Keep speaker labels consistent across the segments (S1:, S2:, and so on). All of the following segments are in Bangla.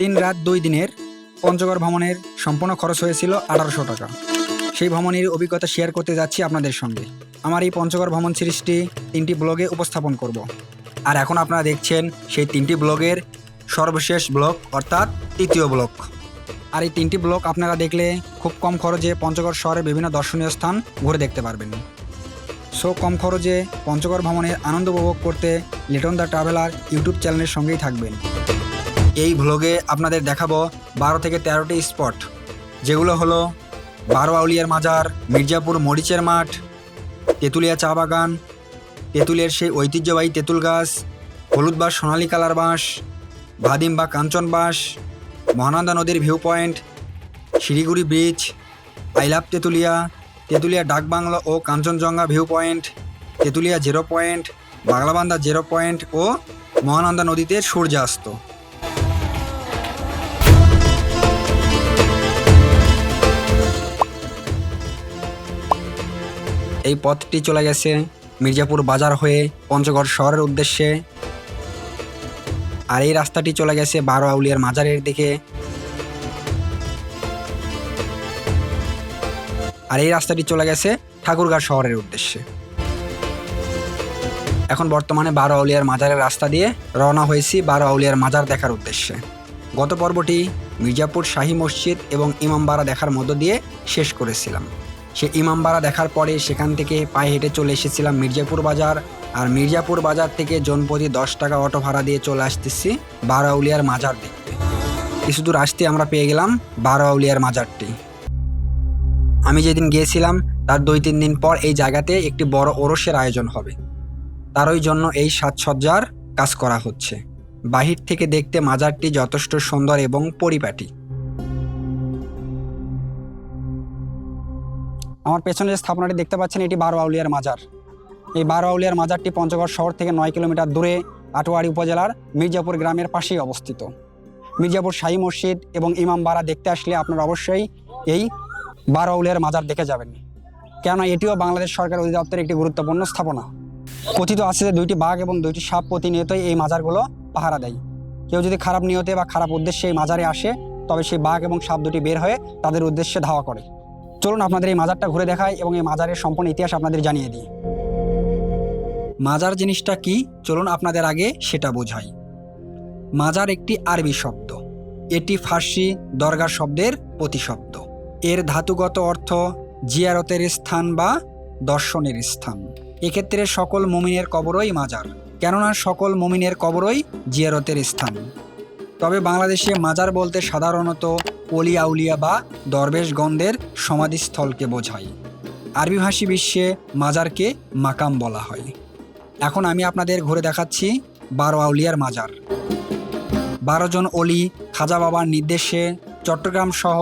S1: তিন রাত দুই দিনের পঞ্চগড় ভ্রমণের সম্পূর্ণ খরচ হয়েছিল আঠারোশো টাকা। সেই ভ্রমণের অভিজ্ঞতা শেয়ার করতে যাচ্ছি আপনাদের সঙ্গে। আমার এই পঞ্চগড় ভ্রমণ সিরিজটি তিনটি ব্লগে উপস্থাপন করব। আর এখন আপনারা দেখছেন সেই তিনটি ব্লগের সর্বশেষ ব্লগ, অর্থাৎ তৃতীয় ব্লগ। আর এই তিনটি ব্লগ আপনারা দেখলে খুব কম খরচে পঞ্চগড় শহরের বিভিন্ন দর্শনীয় স্থান ঘুরে দেখতে পারবেন। সো কম খরচে পঞ্চগড় ভ্রমণের আনন্দ উপভোগ করতে লিটন দ্য ট্রাভেলার ইউটিউব চ্যানেলের সঙ্গেই থাকবেন। এই ভ্লগে আপনাদের দেখাবো বারো থেকে তেরোটি স্পট যেগুলো হলো বারো আউলিয়ার মাজার, মির্জাপুর মরিচের মাঠ, তেঁতুলিয়া চা বাগান তেঁতুলের সেই ঐতিহ্যবাহী তেঁতুল গাছ হলুদ বা সোনালী কালার বাঁশ ভাদিম বা কাঞ্চন বাঁশ, মহানন্দা নদীর view point Siliguri bridge I love Tetulia Tetulia dak bungalow O Kanchenjunga view point Tetulia zero point Banglabandha zero point ও মহানন্দা নদীতে সূর্যাস্ত। এই পথটি চলে গেছে মির্জাপুর বাজার হয়ে পঞ্চগড় শহরের উদ্দেশ্যে। আর এই রাস্তাটি চলে গেছে বারো আউলিয়ার মাজারের দিকে। আর এই রাস্তাটি চলে গেছে ঠাকুরগাঁ শহরের উদ্দেশ্যে। এখন বর্তমানে বারো আউলিয়ার মাজারের রাস্তা দিয়ে রওনা হয়েছি বারো আউলিয়ার মাজার দেখার উদ্দেশ্যে। গত পর্বটি মির্জাপুর শাহী মসজিদ এবং ইমামবাড়া দেখার মধ্য দিয়ে শেষ করেছিলাম। সে ইমামবাড়া দেখার পরে সেখান থেকে পায়ে হেঁটে চলে এসেছিলাম মির্জাপুর বাজার। আর মির্জাপুর বাজার থেকে জনপ্রতি দশ টাকা অটো ভাড়া দিয়ে চলে আসতেছি বারো আউলিয়ার মাজার দেখতে। কিছু দূর আসতে আমরা পেয়ে গেলাম বারো আউলিয়ার মাজারটি। আমি যেদিন গিয়েছিলাম, তার দুই তিন দিন পর এই জায়গাতে একটি বড় ওরসের আয়োজন হবে। তারই জন্য এই সাজসজ্জার কাজ করা হচ্ছে। বাহির থেকে দেখতে মাজারটি যথেষ্ট সুন্দর এবং পরিপাটি। আমার পেছনে যে স্থাপনাটি দেখতে পাচ্ছেন, এটি বারো আউলিয়ার মাজার। এই বারো আউলিয়ার মাজারটি পঞ্চগড় শহর থেকে নয় কিলোমিটার দূরে আটোয়ারি উপজেলার মির্জাপুর গ্রামের পাশেই অবস্থিত। মির্জাপুর শাহী মসজিদ এবং ইমাম ইমামবাড়া দেখতে আসলে আপনারা অবশ্যই এই বারো আউলিয়ার মাজার দেখে যাবেন। কেননা এটিও বাংলাদেশ সরকার অধিদপ্তরের একটি গুরুত্বপূর্ণ স্থাপনা। কথিত আছে যে দুইটি বাঘ এবং দুইটি সাপ প্রতিনিয়তই এই মাজারগুলো পাহারা দেয়। কেউ যদি খারাপ নিয়তে বা খারাপ উদ্দেশ্যে এই মাজারে আসে, তবে সেই বাঘ এবং সাপ দুটি বের হয়ে তাদের উদ্দেশ্যে ধাওয়া করে। চলুন আপনাদের এই মাজারটা ঘুরে দেখাই এবং এই মাজারের সম্পূর্ণ ইতিহাস আপনাদের জানিয়ে দিই। মাজার জিনিসটা কি? চলুন আপনাদের আগে সেটা বোঝাই। মাজার একটি আরবি শব্দ। এটি ফার্সি দরগা শব্দের প্রতিশব্দ। এর ধাতুগত অর্থ জিয়ারতের স্থান বা দর্শনের স্থান। এক্ষেত্রে সকল মুমিনের কবরই মাজার। কেননা সকল মুমিনের কবরই জিয়ারতের স্থান। তবে বাংলাদেশে মাজার বলতে সাধারণত অলি আউলিয়া বা দরবেশগণদের সমাধিস্থলকে বোঝায়। আরবিভাষী বিশ্বে মাজারকে মাকাম বলা হয়। এখন আমি আপনাদের ঘুরে দেখাচ্ছি বারো আউলিয়ার মাজার। বারো জন অলি খাজা বাবার নির্দেশে চট্টগ্রাম সহ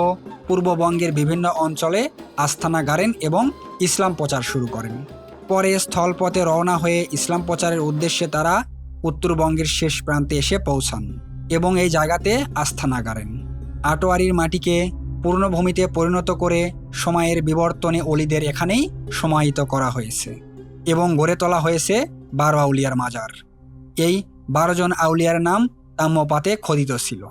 S1: পূর্ববঙ্গের বিভিন্ন অঞ্চলে আস্থানা গাড়েন এবং ইসলাম প্রচার শুরু করেন। পরে স্থলপথে রওনা হয়ে ইসলাম প্রচারের উদ্দেশ্যে তারা উত্তরবঙ্গের শেষ প্রান্তে এসে পৌঁছান। এবং এই জায়গাতে আস্থানা গাড়েন। আটোয়ারির মাটিকে পূর্ণভূমিতে পরিণত করে সময়ের বিবর্তনে অলিদের এখানেই সমাহিত করা হয়েছে এবং গড়ে তোলা হয়েছে বারো আউলিয়ার মাজার। এই বারো জন আউলিয়ার নাম তাম্যপাতে খোদিত ছিল।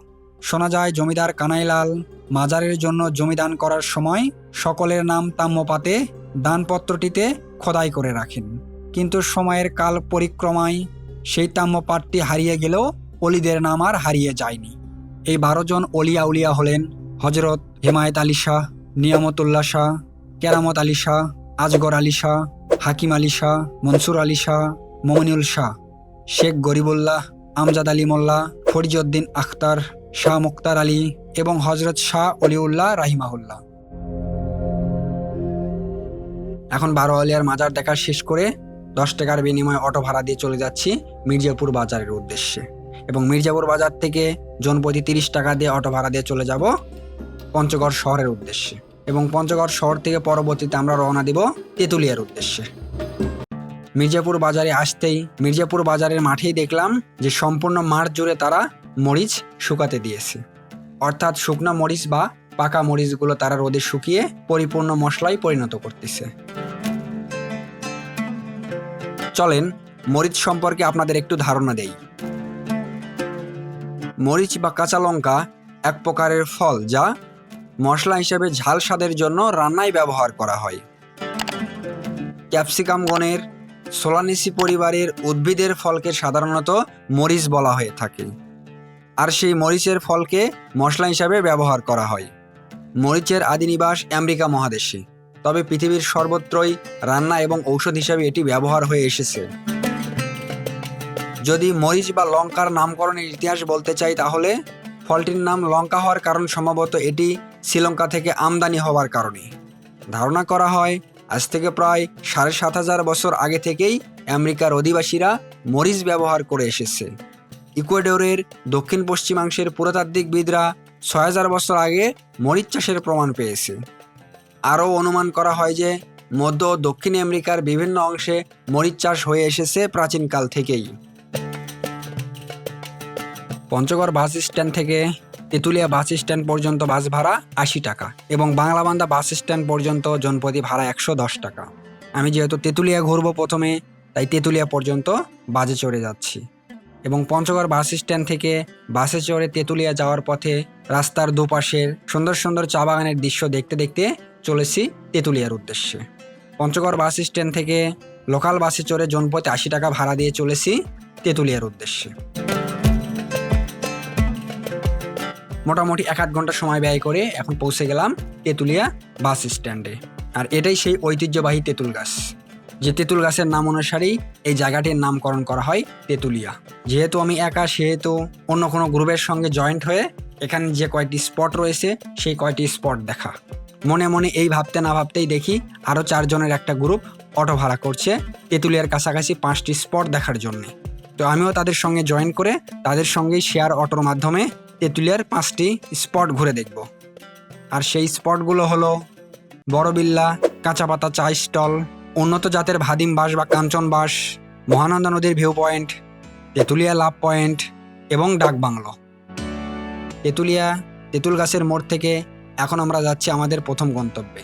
S1: শোনা যায় জমিদার কানাইলাল মাজারের জন্য জমিদান করার সময় সকলের নাম তাম্যপাতে দানপত্রটিতে খোদাই করে রাখেন। কিন্তু সময়ের কাল পরিক্রমায় সেই তাম্যপাতটি হারিয়ে গেলেও অলিদের নাম আর হারিয়ে যায়নি। এই বারো জন অলি আউলিয়া হলেন হজরত হেমায়েত আলী শাহ, নিয়ামতুল্লাহ শাহ, কেরামত আলী শাহ, আজগর আলী শাহ, হাকিম আলী শাহ, মনসুর আলী শাহ, মমিনুল শাহ, শেখ গরিবুল্লাহ, আমজাদ আলী মোল্লা, ফরিজউদ্দিন আখতার, শাহ মুক্তার আলী এবং হজরত শাহ অলিউল্লাহ রাহিমাহুল্লাহ। এখন বারো আলিয়ার মাজার দেখা শেষ করে দশ টাকার বিনিময়ে অটো ভাড়া দিয়ে চলে যাচ্ছি মির্জাপুর বাজারের উদ্দেশ্যে। এবং মির্জাপুর বাজার থেকে জনপ্রতি তিরিশ টাকা দিয়ে অটো ভাড়া দিয়ে চলে যাব পঞ্চগড় শহরের উদ্দেশ্যে। এবং পঞ্চগড় শহর থেকে পরবর্তীতে আমরা রওনা দিব তেঁতুলিয়ার উদ্দেশ্যে। মির্জাপুর বাজারে আসতেই মির্জাপুর বাজারের মাঠেই দেখলাম যে সম্পূর্ণ মাঠ জুড়ে তারা মরিচ শুকাতে দিয়েছে। অর্থাৎ শুকনো মরিচ বা পাকা মরিচগুলো তারা রোদে শুকিয়ে পরিপূর্ণ মশলায় পরিণত করতেছে। চলেন মরিচ সম্পর্কে আপনাদের একটু ধারণা দেই। মরিচ বা কাঁচা লঙ্কা এক প্রকারের ফল যা মশলা হিসেবে ঝাল স্বাদের জন্য রান্নায় ব্যবহার করা হয়। ক্যাপসিকাম গণের সোলানিসি পরিবারের উদ্ভিদের ফলকে সাধারণত মরিচ বলা হয়ে থাকে। আর সেই মরিচের ফলকে মশলা হিসাবে ব্যবহার করা হয়। মরিচের আদিনিবাস আমেরিকা মহাদেশে। তবে পৃথিবীর সর্বত্রই রান্না এবং ঔষধ হিসাবে এটি ব্যবহার হয়ে এসেছে। যদি মরিচ বা লঙ্কার নামকরণের ইতিহাস বলতে চাই তাহলে, ফলটির নাম লঙ্কা হওয়ার কারণ সম্ভবত এটি শ্রীলঙ্কা থেকে আমদানি হওয়ার কারণে। ধারণা করা হয়, আজ থেকে প্রায় সাড়ে সাত হাজার বছর আগে থেকেই আমেরিকার অধিবাসীরা মরিচ ব্যবহার করে এসেছে। ইকুয়েডরের দক্ষিণ পশ্চিমাংশের পুরাতাত্ত্বিকবিদরা ছয় হাজার বছর আগে মরিচ চাষের প্রমাণ পেয়েছে। আরও অনুমান করা হয় যে, মধ্য ও দক্ষিণ আমেরিকার বিভিন্ন অংশে মরিচ চাষ হয়ে এসেছে প্রাচীনকাল থেকেই। পঞ্চগড় বাস স্ট্যান্ড থেকে তেঁতুলিয়া বাস স্ট্যান্ড পর্যন্ত বাস ভাড়া আশি টাকা এবং বাংলাবান্ধা বাস স্ট্যান্ড পর্যন্ত জনপ্রতি ভাড়া একশো দশ টাকা। আমি যেহেতু তেঁতুলিয়া ঘুরবো প্রথমে, তাই তেঁতুলিয়া পর্যন্ত বাসে চড়ে যাচ্ছি। এবং পঞ্চগড় বাস স্ট্যান্ড থেকে বাসে চড়ে তেঁতুলিয়া যাওয়ার পথে রাস্তার দুপাশের সুন্দর সুন্দর চা বাগানের দৃশ্য দেখতে দেখতে চলেছি তেঁতুলিয়ার উদ্দেশ্যে। পঞ্চগড় বাস স্ট্যান্ড থেকে লোকাল বাসে চড়ে জনপ্রতি আশি টাকা ভাড়া দিয়ে চলেছি তেঁতুলিয়ার উদ্দেশ্যে। মোটামুটি এক আধ ঘণ্টা সময় ব্যয় করে এখন পৌঁছে গেলাম তেঁতুলিয়া বাস স্ট্যান্ডে। আর এটাই সেই ঐতিহ্যবাহী তেঁতুল গাছ, যে তেঁতুল গাছের নাম অনুসারেই এই জায়গাটির নামকরণ করা হয় তেঁতুলিয়া। যেহেতু আমি একা, সেহেতু অন্য কোনো গ্রুপের সঙ্গে জয়েন্ট হয়ে এখানে যে কয়টি স্পট রয়েছে সেই কয়টি স্পট দেখা। মনে মনে এই ভাবতে না ভাবতেই দেখি আরও চারজনের একটা গ্রুপ অটো ভাড়া করছে তেঁতুলিয়ার কাছাকাছি পাঁচটি স্পট দেখার জন্যে। তো আমিও তাদের সঙ্গে জয়েন করে তাদের সঙ্গেই শেয়ার অটোর মাধ্যমে তেঁতুলিয়ার পাঁচটি স্পট ঘুরে দেখব। আর সেই স্পটগুলো হলো বড়বিল্লা, কাঁচাপাতা চা স্টল, উন্নত জাতের ভাদিম বাস বা কাঞ্চন বাস মহানন্দা নদীর view point, Tetulia love point এবং ডাক বাংলো। তেঁতুলিয়া, তেঁতুল গাছের মোড় থেকে এখন আমরা যাচ্ছি আমাদের প্রথম গন্তব্যে।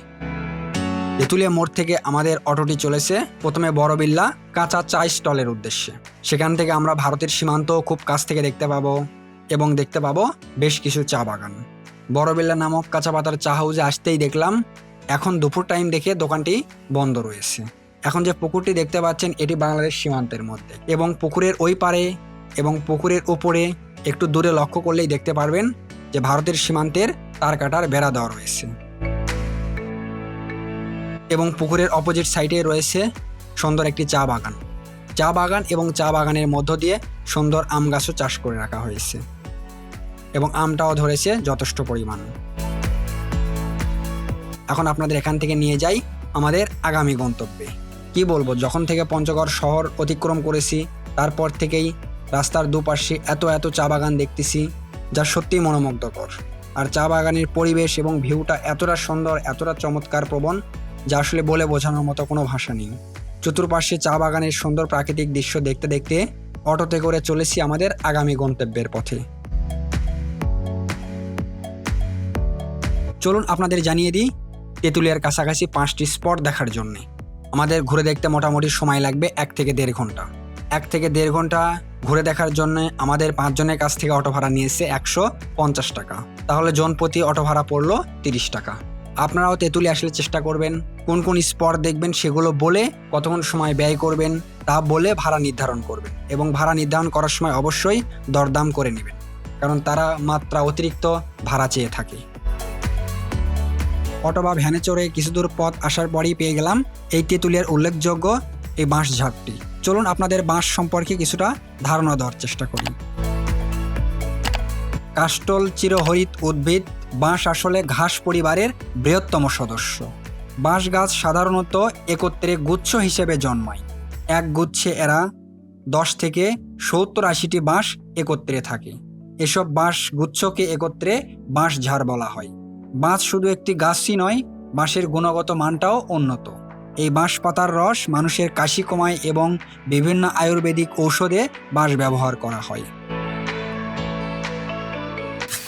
S1: তেঁতুলিয়া মোড় থেকে আমাদের অটোটি চলেছে প্রথমে বড়বিল্লা, কাঁচা চা স্টলের উদ্দেশ্যে। সেখান থেকে আমরা ভারতের সীমান্ত খুব কাছ থেকে দেখতে পাবো। এবং দেখতে পাবো বেশ কিছু চা বাগান। বড়বিল্লা নামক কাঁচা পাতার চা হাউসে আসতেই দেখলাম, এখন দুপুর টাইম দেখে দোকানটি বন্ধ রয়েছে। এখন যে পুকুরটি দেখতে পাচ্ছেন, এটি বাংলাদেশ সীমান্তের মধ্যে। এবং পুকুরের ওই পারে এবং পুকুরের ওপরে একটু দূরে লক্ষ্য করলেই দেখতে পারবেন যে ভারতের সীমান্তের তার কাটার বেড়া দেওয়া রয়েছে। এবং পুকুরের অপোজিট সাইডে রয়েছে সুন্দর একটি চা বাগান। চা বাগান এবং চা বাগানের মধ্য দিয়ে সুন্দর আম গাছও চাষ করে রাখা হয়েছে। এবং আমটাও ধরেছে যথেষ্ট পরিমাণ। এখন আপনাদের এখান থেকে নিয়ে যাই আমাদের আগামী গন্তব্যে। কি বলব, যখন থেকে পঞ্চগড় শহর অতিক্রম করেছি, তারপর থেকেই রাস্তার দুপাশে এত এত চা বাগান দেখতেছি, যা সত্যিই মনোমুগ্ধকর। আর চা বাগানের পরিবেশ এবং ভিউটা এতটা সুন্দর, এতটা চমৎকার প্রবণ, যা আসলে বলে বোঝানোর মতো কোনো ভাষা নেই। চতুর্পাশে চা বাগানের সুন্দর প্রাকৃতিক দৃশ্য দেখতে দেখতে অটোতে করে চলেছি আমাদের আগামী গন্তব্যের পথে। চলুন আপনাদের জানিয়ে দিই, তেঁতুলিয়ার কাছাকাছি পাঁচটি স্পট দেখার জন্যে। আমাদের ঘুরে দেখতে মোটামুটি সময় লাগবে এক থেকে দেড় ঘণ্টা। এক থেকে দেড় ঘণ্টা ঘুরে দেখার জন্য আমাদের পাঁচজনের কাছ থেকে অটো ভাড়া নিয়েছে একশো পঞ্চাশ টাকা। তাহলে জন প্রতি অটো ভাড়া পড়ল তিরিশ টাকা। আপনারাও তেঁতুলি আসলে চেষ্টা করবেন, কোন কোন স্পট দেখবেন সেগুলো বলে কতক্ষণ সময় ব্যয় করবেন তা বলে ভাড়া নির্ধারণ করবেন এবং ভাড়া নির্ধারণ করার সময় অবশ্যই দরদাম করে নেবেন, কারণ তারা মাত্রা অতিরিক্ত ভাড়া চেয়ে থাকে। অটো বা ভ্যানে চড়ে কিছু দূর পথ আসার পরেই পেয়ে গেলাম এই তেঁতুলিয়ার উল্লেখযোগ্য এই বাঁশ ঝাড়টি চলুন আপনাদের বাঁশ সম্পর্কে কিছুটা ধারণা দেওয়ার চেষ্টা করি। কাস্টল চিরহরিত উদ্ভিদ, বাঁশ আসলে ঘাস পরিবারের বৃহত্তম সদস্য। বাঁশ গাছ সাধারণত একত্রে গুচ্ছ হিসেবে জন্মায়। এক গুচ্ছে এরা দশ থেকে সত্তর আশিটি বাঁশ একত্রে থাকে। এসব বাঁশ গুচ্ছকে একত্রে বাঁশ ঝাড় বলা হয়। বাঁশ শুধু একটি গাছই নয়, বাঁশের গুণগত মানটাও উন্নত। এই বাঁশ পাতার রস মানুষের কাশি কমায় এবং বিভিন্ন আয়ুর্বেদিক ঔষধে বাঁশ ব্যবহার করা হয়।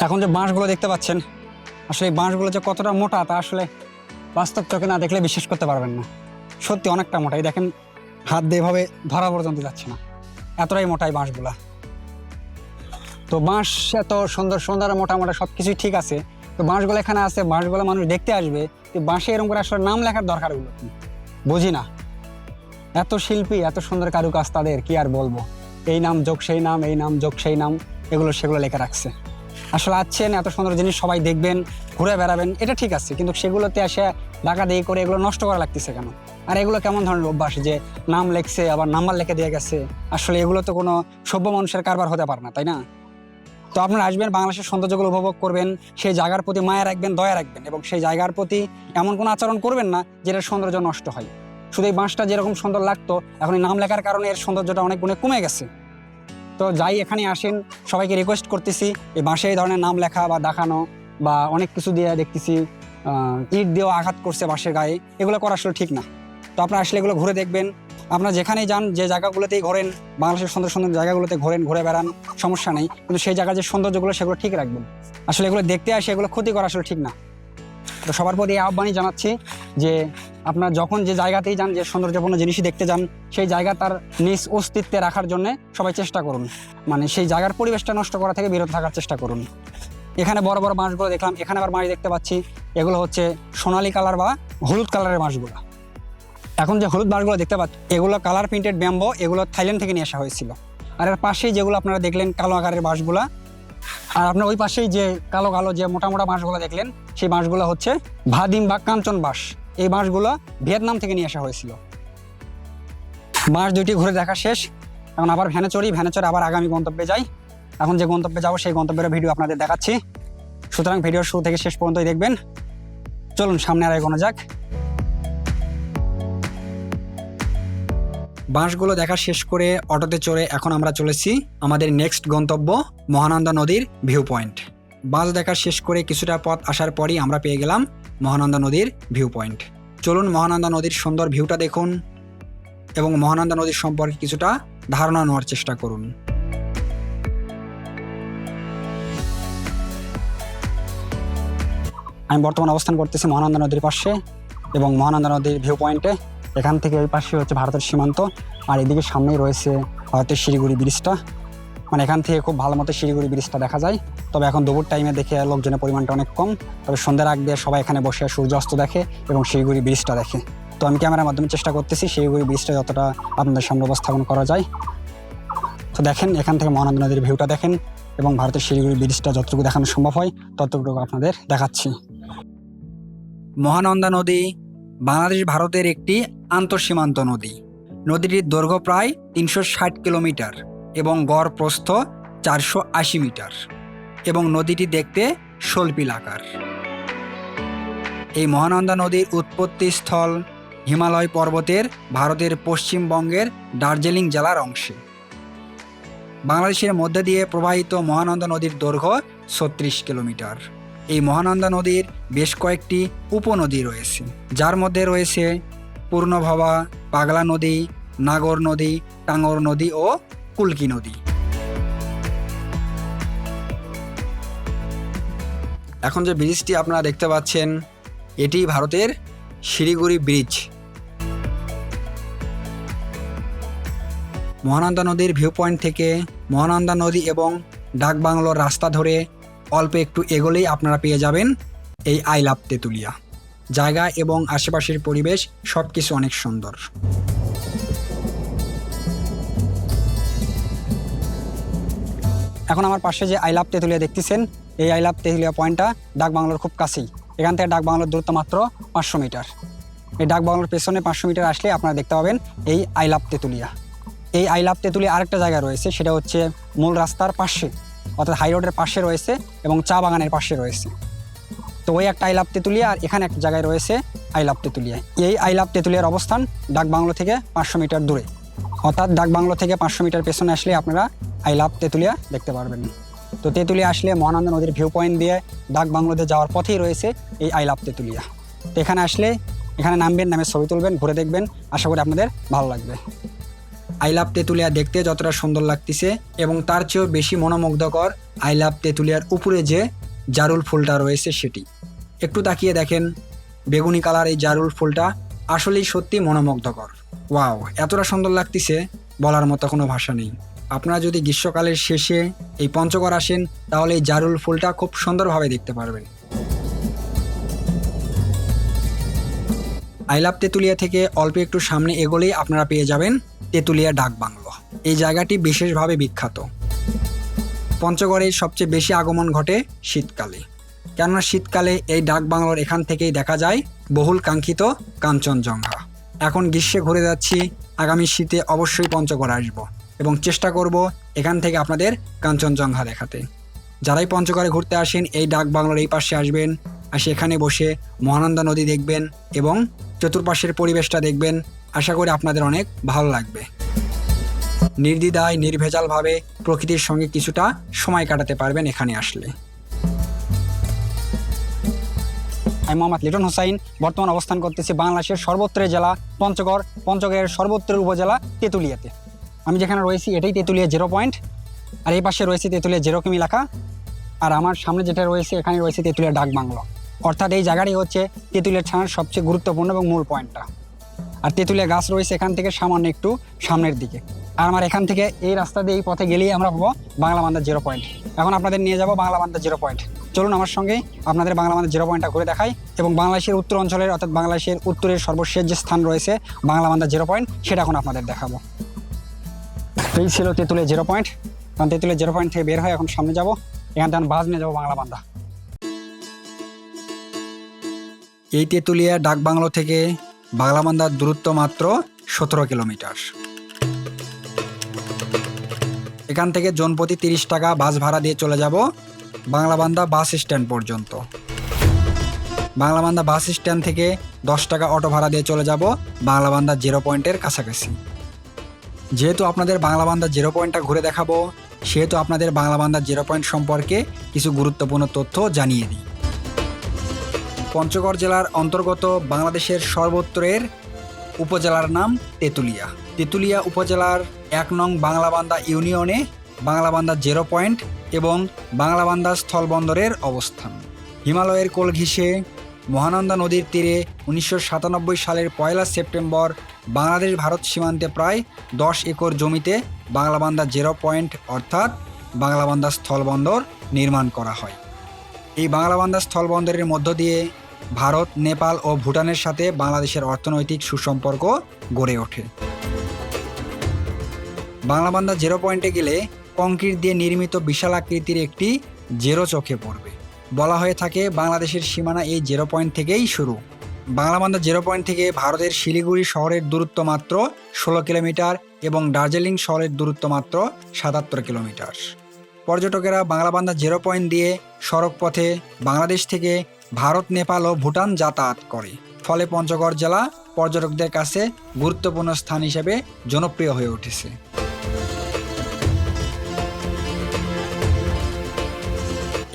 S1: এখন যে বাঁশগুলো দেখতে পাচ্ছেন, আসলে এই বাঁশগুলো যে কতটা মোটা তা আসলে বাস্তব চোখে না দেখলে বিশ্বাস করতে পারবেন না। সত্যি অনেকটা মোটা। এই দেখেন, হাত দিয়ে এভাবে ধরা পর্যন্ত যাচ্ছে না। এতটাই মোটা এই বাঁশগুলা। তো
S2: বাঁশ এত সুন্দর সুন্দর, মোটা মোটা সব কিছুই ঠিক আছে। তো বাঁশগুলো এখানে আছে, বাঁশগুলো মানুষ দেখতে আসবে। তো বাঁশে এরকম করে আসলে নাম লেখার দরকার হলো কি? বুঝি না। এত শিল্পী, এত সুন্দর কারুকাজ তাদের, কি আর বলব? এই নাম যোগ, সেই নাম, এই নাম যোগ, সেই নাম, এগুলো সেগুলো লেখা রাখছে। আসলে আছেন, এত সুন্দর জিনিস সবাই দেখবেন, ঘুরে বেড়াবেন, এটা ঠিক আছে, কিন্তু সেগুলোতে এসে ডাকা দিয়ে করে এগুলো নষ্ট করা লাগতেছে কেন? আর এগুলো কেমন ধরনের অভ্যাস যে নাম লেখছে, আবার নাম্বার লিখে দিয়ে গেছে? আসলে এগুলো তো কোনো সভ্য মানুষের কারবার হতে পারে না, তাই না? তো আপনারা আসবেন, বাংলাদেশের সৌন্দর্যগুলো উপভোগ করবেন, সেই জায়গার প্রতি মায়া রাখবেন, দয়া রাখবেন এবং সেই জায়গার প্রতি এমন কোনো আচরণ করবেন না যেটা সৌন্দর্য নষ্ট হয়। শুধু এই বাঁশটা যেরকম সুন্দর লাগতো, এখন এই নাম লেখার কারণে এর সৌন্দর্যটা অনেক গুণে কমে গেছে। তো যাই, এখানে আসেন, সবাইকে রিকোয়েস্ট করতেছি, এই বাঁশে এই ধরনের নাম লেখা বা দেখানো বা অনেক কিছু দিয়ে দেখতেছি ইট দিয়েও আঘাত করছে বাঁশের গায়ে, এগুলো করা আসলে ঠিক না। তো আপনারা আসলে এগুলো ঘুরে দেখবেন। আপনারা যেখানেই যান, যে জায়গাগুলোতেই ঘোরেন, বাংলাদেশের সুন্দর সুন্দর জায়গাগুলোতে ঘোরেন, ঘুরে বেড়ান, সমস্যা নেই। কিন্তু সেই জায়গার যে সৌন্দর্যগুলো, সেগুলো ঠিক রাখবেন। আসলে এগুলো দেখতে আসে, এগুলো ক্ষতি করা আসলে ঠিক না। তো সবার প্রতি আহ্বানই জানাচ্ছি যে আপনার যখন যে জায়গাতেই যান, যে সৌন্দর্যপূর্ণ জিনিসই দেখতে যান, সেই জায়গা তার নিজ অস্তিত্বে রাখার জন্য সবাই চেষ্টা করুন। মানে সেই জায়গার পরিবেশটা নষ্ট করা থেকে বিরত থাকার চেষ্টা করুন। এখানে বড় বড় বাঁশগুলো দেখলাম, এখানে আবার মাছ দেখতে পাচ্ছি। এগুলো হচ্ছে সোনালী কালার বা হলুদ কালারের বাঁশগুলো। এখন যে হলুদ বাঁশগুলো দেখতে পাচ্ছি, এগুলো কালার প্রিন্টেড ব্যাম্বো এগুলো থাইল্যান্ড থেকে নিয়ে আসা হয়েছিল। আর এর পাশেই যেগুলো আপনারা দেখলেন, কালো আকারের বাঁশগুলা। আর আপনার ওই পাশেই যে কালো কালো যে মোটা মোটা বাঁশগুলো দেখলেন, সেই বাঁশগুলো হচ্ছে ভাদিম বা কাঞ্চন বাঁশ। এই বাঁশগুলো ভিয়েতনাম থেকে নিয়ে আসা হয়েছিল। বাঁশ দুইটি ঘুরে দেখা শেষ। এখন আবার ভ্যানে চড়ি, ভ্যানে চড়ে আবার আগামী গন্তব্যে যাই। এখন যে গন্তব্যে যাব, সেই গন্তব্যের ভিডিও আপনাদের দেখাচ্ছি। সুতরাং ভিডিওর শুরু থেকে শেষ পর্যন্তই দেখবেন। চলুন সামনে আর এগোনো যাক।
S1: বাঁশগুলো দেখা শেষ করে অটোতে চড়ে এখন আমরা চলেছি আমাদের নেক্সট গন্তব্য, মহানন্দা নদীর ভিউ পয়েন্ট বাঁশ দেখা শেষ করে কিছুটা পথ আসার পরই আমরা পেয়ে গেলাম মহানন্দা নদীর ভিউ পয়েন্ট চলুন মহানন্দা নদীর সুন্দর ভিউটা দেখুন এবং মহানন্দা নদীর সম্পর্কে কিছুটা ধারণা নেওয়ার চেষ্টা করুন।
S2: আমি বর্তমানে অবস্থান করতেছি মহানন্দা নদীর পাশে এবং মহানন্দা নদীর ভিউ পয়েন্টে এখান থেকে ওই পাশে হচ্ছে ভারতের সীমান্ত আর এদিকে সামনেই রয়েছে ভারতের শিলিগুড়ি ব্রিজটা। মানে এখান থেকে খুব ভালো মতো শিলিগুড়ি ব্রিজটা দেখা যায়। তবে এখন দুপুর টাইমে দেখে লোকজনের পরিমাণটা অনেক কম। তবে সন্ধ্যার আগ দিয়ে সবাই এখানে বসে সূর্যাস্ত দেখে এবং শিলিগুড়ি ব্রিজটা দেখে। তো আমি ক্যামেরার মাধ্যমে চেষ্টা করতেছি শিলিগুড়ি ব্রিজটা যতটা আপনাদের সামনে উপস্থাপন করা যায়। তো দেখেন, এখান থেকে মহানন্দা নদীর ভিউটা দেখেন এবং ভারতের শিলিগুড়ি ব্রিজটা যতটুকু দেখানো সম্ভব হয়, ততটুকু আপনাদের দেখাচ্ছি।
S1: মহানন্দা নদী বাংলাদেশ ভারতের একটি আন্তঃসীমান্ত নদী। নদীটির দৈর্ঘ্য প্রায় তিনশো ষাট কিলোমিটার এবং গড় প্রস্থ চারশো আশি মিটার। এবং নদীটি দেখতে শৈল্পিল আকার। এই মহানন্দা নদীর উৎপত্তি স্থল হিমালয় পর্বতের ভারতের পশ্চিমবঙ্গের দার্জিলিং জেলার অংশে। বাংলাদেশের মধ্যে দিয়ে প্রবাহিত মহানন্দা নদীর দৈর্ঘ্য ছত্রিশ কিলোমিটার। এই মহানন্দা নদীর বেশ কয়েকটি উপনদী রয়েছে, যার মধ্যে রয়েছে পূর্ণভবা, পাগলা নদী, নাগর নদী, টাঙ্গর নদী ও কুলকি নদী। এখন যে ব্রিজটি আপনারা দেখতে পাচ্ছেন, এটি ভারতের শিলিগুড়ি ব্রিজ। মহানন্দা নদীর ভিউ পয়েন্ট থেকে মহানন্দা নদী এবং ডাকবাংলোর রাস্তা ধরে অল্প একটু এগোলেই আপনারা পেয়ে যাবেন এই আই লাভ তেঁতুলিয়া। জায়গা এবং আশেপাশের পরিবেশ সব কিছু অনেক সুন্দর।
S2: এখন আমার পাশে যে আই লাভ তেঁতুলিয়া দেখতেছেন এই আই লাভ তেঁতুলিয়া পয়েন্টটা ডাক বাংলোর খুব কাছেই। এখান থেকে ডাক বাংলোর দূরত্ব মাত্র পাঁচশো মিটার। এই ডাক বাংলোর পেছনে পাঁচশো মিটার আসলে আপনারা দেখতে পাবেন এই আই লাভ তেঁতুলিয়া। এই আই লাভ তেঁতুলিয়া আরেকটা জায়গা রয়েছে, সেটা হচ্ছে মূল রাস্তার পাশে, অর্থাৎ হাই রোডের পাশে রয়েছে এবং চা বাগানের পাশে রয়েছে। তো ওই একটা আই লাভ তেঁতুলিয়া আর এখানে একটা জায়গায় রয়েছে আই লাভ তেঁতুলিয়া। এই আই লাভ তেঁতুলিয়ার অবস্থান ডাক বাংলো থেকে পাঁচশো মিটার দূরে। অর্থাৎ ডাক বাংলো থেকে পাঁচশো মিটার পেছনে আসলে আপনারা আই লাভ তেঁতুলিয়া দেখতে পারবেন। তো তেঁতুলিয়া আসলে মহানন্দা নদীর ভিউ পয়েন্ট দিয়ে ডাক বাংলোতে যাওয়ার পথেই রয়েছে এই আই লাভ তেঁতুলিয়া। তো এখানে আসলে এখানে নামবেন, নামে ছবি তুলবেন, ঘুরে দেখবেন। আশা করি আপনাদের ভালো লাগবে।
S1: আই লাভ তেঁতুলিয়া দেখতে যতটা সুন্দর লাগতেছে এবং তার চেয়েও বেশি মনোমুগ্ধকর আই লাভ তেঁতুলিয়ার উপরে যে জারুল ফুলটা রয়েছে সেটি। একটু তাকিয়ে দেখেন, বেগুনি কালার এই জারুল ফুলটা আসলেই সত্যি মনোমুগ্ধকর। ওয়াও, এতটা সুন্দর লাগতেছে বলার মতো কোনো ভাষা নেই। আপনারা যদি গ্রীষ্মকালের শেষে এই পঞ্চগড় আসেন, তাহলে এই জারুল ফুলটা খুব সুন্দরভাবে দেখতে পারবেন। আইলাভ তেঁতুলিয়া থেকে অল্প একটু সামনে এগোলেই আপনারা পেয়ে যাবেন তেঁতুলিয়া ডাক বাংলো। এই জায়গাটি বিশেষভাবে বিখ্যাত। পঞ্চগড়ে সবচেয়ে বেশি আগমন ঘটে শীতকালে। কেননা শীতকালে এই ডাক বাংলোর এখান থেকেই দেখা যায় বহুল কাঙ্ক্ষিত কাঞ্চনজঙ্ঘা। এখন গ্রীষ্মে ঘুরে যাচ্ছি, আগামী শীতে অবশ্যই পঞ্চগড় আসব। এবং চেষ্টা করব এখান থেকে আপনাদের কাঞ্চনজঙ্ঘা দেখাতে। যারাই পঞ্চগড়ে ঘুরতে আসেন, এই ডাক বাংলোর এই পাশে আসবেন, আর সেখানে বসে মহানন্দা নদী দেখবেন এবং চতুর্পাশের পরিবেশটা দেখবেন, আশা করি আপনাদের অনেক ভালো লাগবে। নির্দ্বিধায়, নির্ভেজালভাবে প্রকৃতির সঙ্গে কিছুটা সময় কাটাতে পারবেন এখানে আসলে।
S2: আমি মোহাম্মদ লিটন হোসাইন, বর্তমান অবস্থান করতেছি বাংলাদেশের সর্বত্রের জেলা পঞ্চগড়, পঞ্চগড়ের সর্বত্রের উপজেলা তেঁতুলিয়াতে। আমি যেখানে রয়েছি, এটাই তেঁতুলিয়া জিরো পয়েন্ট আর এই পাশে রয়েছে তেঁতুলিয়া জিরো কিমি এলাকা, আর আমার সামনে যেটা রয়েছে, এখানে রয়েছে তেঁতুলিয়া ডাক বাংলো। অর্থাৎ এই জায়গাটি হচ্ছে তেঁতুলিয়া ছানার সবচেয়ে গুরুত্বপূর্ণ এবং মূল পয়েন্টটা। আর তেঁতুলিয়া গাছ রয়েছে এখান থেকে সামান্য একটু সামনের দিকে। আর আমার এখান থেকে এই রাস্তা দিয়ে এই পথে গেলেই আমরা পাবো বাংলা বান্দার জিরো পয়েন্ট এখন আপনাদের নিয়ে যাব বাংলা বান্দার জিরো পয়েন্ট চলুন আমার সঙ্গে আপনাদের বাংলা বান্দার জিরো পয়েন্টটা ঘুরে দেখাই এবং বাংলাদেশের উত্তর অঞ্চলের, অর্থাৎ বাংলাদেশের উত্তরের সর্বশেষ যে স্থান রয়েছে বাংলা বান্দার জিরো পয়েন্ট সেটা এখন আপনাদের দেখাবো। এই ছিল তেঁতুলের জিরো পয়েন্ট। কারণ তেঁতুলের জিরো পয়েন্ট থেকে বের হয় এখন সামনে যাব। এখান থেকে বাস নিয়ে যাব বাংলা বান্দা।
S1: এই তেঁতুলিয়া ডাক বাংলো থেকে বাংলামান্দার দূরত্ব মাত্র সতেরো কিলোমিটার। এখান থেকে জনপ্রতি তিরিশ টাকা বাস ভাড়া দিয়ে চলে যাব বাংলাবান্ধা বাস স্ট্যান্ড পর্যন্ত। বাংলাবান্ধা বাস স্ট্যান্ড থেকে দশ টাকা অটো ভাড়া দিয়ে চলে যাব বাংলাবান্ধা জিরো পয়েন্টের কাছাকাছি। যেহেতু আপনাদের বাংলাবান্ধা জিরো পয়েন্টটা ঘুরে দেখাবো, সেহেতু আপনাদের বাংলাবান্ধা জিরো পয়েন্ট সম্পর্কে কিছু গুরুত্বপূর্ণ তথ্য জানিয়ে দিই। পঞ্চগড় জেলার অন্তর্গত বাংলাদেশের সর্বত্রের উপজেলার নাম তেঁতুলিয়া। তেঁতুলিয়া উপজেলার এক নং বাংলাবান্দা ইউনিয়নে বাংলাবান্দা জিরো পয়েন্ট এবং বাংলাবান্দা স্থলবন্দরের অবস্থান। হিমালয়ের কোল ঘিসে মহানন্দা নদীর তীরে উনিশশো সাতানব্বই সালের পয়লা সেপ্টেম্বর বাংলাদেশ ভারত সীমান্তে প্রায় দশ একর জমিতে বাংলাবান্দা জিরো পয়েন্ট অর্থাৎ বাংলাবান্দা স্থলবন্দর নির্মাণ করা হয়। এই বাংলাবান্ধা স্থলবন্দরের মধ্য দিয়ে ভারত, নেপাল ও ভুটানের সাথে বাংলাদেশের অর্থনৈতিক সুসম্পর্ক গড়ে ওঠে। বাংলাবান্ধা জিরো পয়েন্টে গেলে কংক্রিট দিয়ে নির্মিত বিশাল আকৃতির একটি জেরো চোখে পড়বে। বলা হয়ে থাকে, বাংলাদেশের সীমানা এই জিরো পয়েন্ট থেকেই শুরু। বাংলাবান্ধা জিরো পয়েন্ট থেকে ভারতের শিলিগুড়ি শহরের দূরত্ব মাত্র ষোলো কিলোমিটার এবং দার্জিলিং শহরের দূরত্ব মাত্র সাতাত্তর কিলোমিটার। পর্যটকেরা বাংলাবান্ধা জিরো পয়েন্ট দিয়ে সড়ক পথে বাংলাদেশ থেকে ভারত, নেপাল ও ভুটান যাতায়াত করে। ফলে পঞ্চগড় জেলা পর্যটকদের কাছে গুরুত্বপূর্ণ স্থান হিসেবে জনপ্রিয় হয়ে উঠেছে।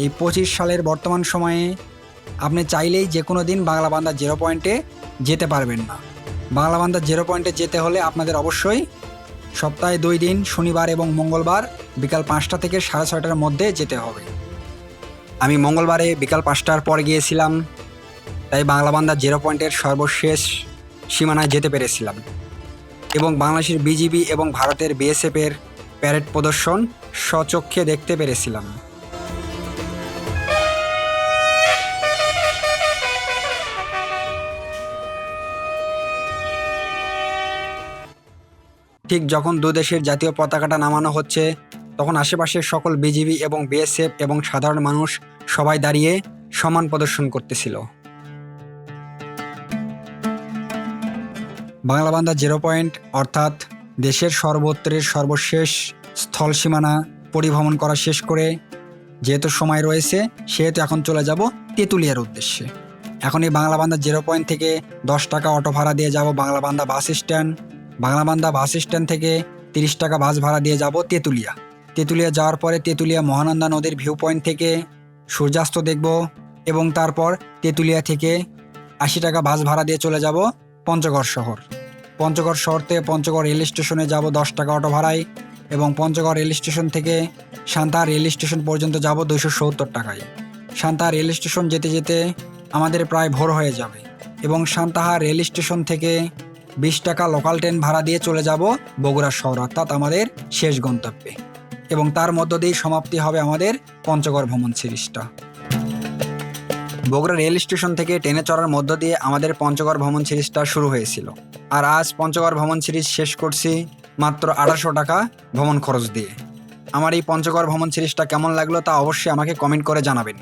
S1: এই পঁচিশ সালের বর্তমান সময়ে আপনি চাইলেই যে কোনো দিন বাংলাবান্ধা জিরো পয়েন্টে যেতে পারবেন না। বাংলা বাংলাবান্ধা জিরো পয়েন্টে যেতে হলে আপনাদের অবশ্যই সপ্তাহে দুই দিন, শনিবার এবং মঙ্গলবার বিকাল পাঁচটা থেকে সাড়ে ছয়টার মধ্যে যেতে হবে। আমি মঙ্গলবারে বিকাল পাঁচটার পর গিয়েছিলাম, তাই বাংলা বাংলাবান্ধা জিরো পয়েন্টের সর্বশেষ সীমানায় যেতে পেরেছিলাম। এবং বাংলাদেশের বিজিবি এবং ভারতের বিএসএফের প্যারেড প্রদর্শন স্বচক্ষে দেখতে পেরেছিলাম। ঠিক যখন দু দেশের জাতীয় পতাকাটা নামানো হচ্ছে, তখন আশেপাশের সকল বিজিবি এবং বিএসএফ এবং সাধারণ মানুষ সবাই দাঁড়িয়ে সমান প্রদর্শন করতেছিল। বাংলাবান্ধা জিরো পয়েন্ট, অর্থাৎ দেশের সর্বত্রের সর্বশেষ স্থল সীমানা পরিভ্রমণ করা শেষ করে যেহেতু সময় রয়েছে, সেহেতু এখন চলে যাব তেঁতুলিয়ার উদ্দেশ্যে। এখন এই বাংলাবান্ধা জিরো পয়েন্ট থেকে দশ টাকা অটো ভাড়া দিয়ে যাব Banglabandha bus stand. Banglabandha bus stand থেকে তিরিশ টাকা বাস ভাড়া দিয়ে যাব তেঁতুলিয়া। তেঁতুলিয়া যাওয়ার পরে তেঁতুলিয়া মহানন্দা নদীর ভিউ পয়েন্ট থেকে সূর্যাস্ত দেখব এবং তারপর তেঁতুলিয়া থেকে আশি টাকা বাস ভাড়া দিয়ে চলে যাব পঞ্চগড় শহর। পঞ্চগড় শহর থেকে পঞ্চগড় রেল স্টেশনে যাব দশ টাকা অটো ভাড়ায় এবং পঞ্চগড় রেল স্টেশন থেকে সান্তা রেল স্টেশন পর্যন্ত যাব দুশো সত্তর টাকায়। সান্তা রেল স্টেশন যেতে যেতে আমাদের প্রায় ভোর হয়ে যাবে এবং সান্তাহা রেল স্টেশন থেকে বিশ টাকা লোকাল ট্রেন ভাড়া দিয়ে চলে যাব বগুড়া শহর, অর্থাৎ আমাদের শেষ গন্তব্যে। এবং তার মধ্য দিয়ে সমাপ্তি হবে আমাদের পঞ্চগড় ভ্রমণ সিরিজটা বগুড়া রেল স্টেশন থেকে ট্রেনে চড়ার মধ্য দিয়ে আমাদের পঞ্চগড় ভ্রমণ সিরিজটা শুরু হয়েছিল। আর আজ পঞ্চগড় ভ্রমণ সিরিজ শেষ করছি মাত্র আঠারোশো টাকা ভ্রমণ খরচ দিয়ে। আমার এই পঞ্চগড় ভ্রমণ সিরিজটা কেমন লাগল তা অবশ্যই আমাকে কমেন্ট করে জানাবেন।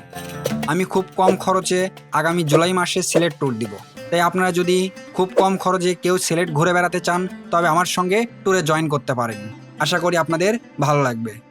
S1: আমি খুব কম খরচে আগামী জুলাই মাসে সিলেট ট্যুর দিব। তাই আপনারা যদি খুব কম খরচে কেউ সিলেট ঘুরে বেড়াতে চান, তবে আমার সঙ্গে ট্যুরে জয়েন করতে পারেন। আশা করি আপনাদের ভালো লাগবে।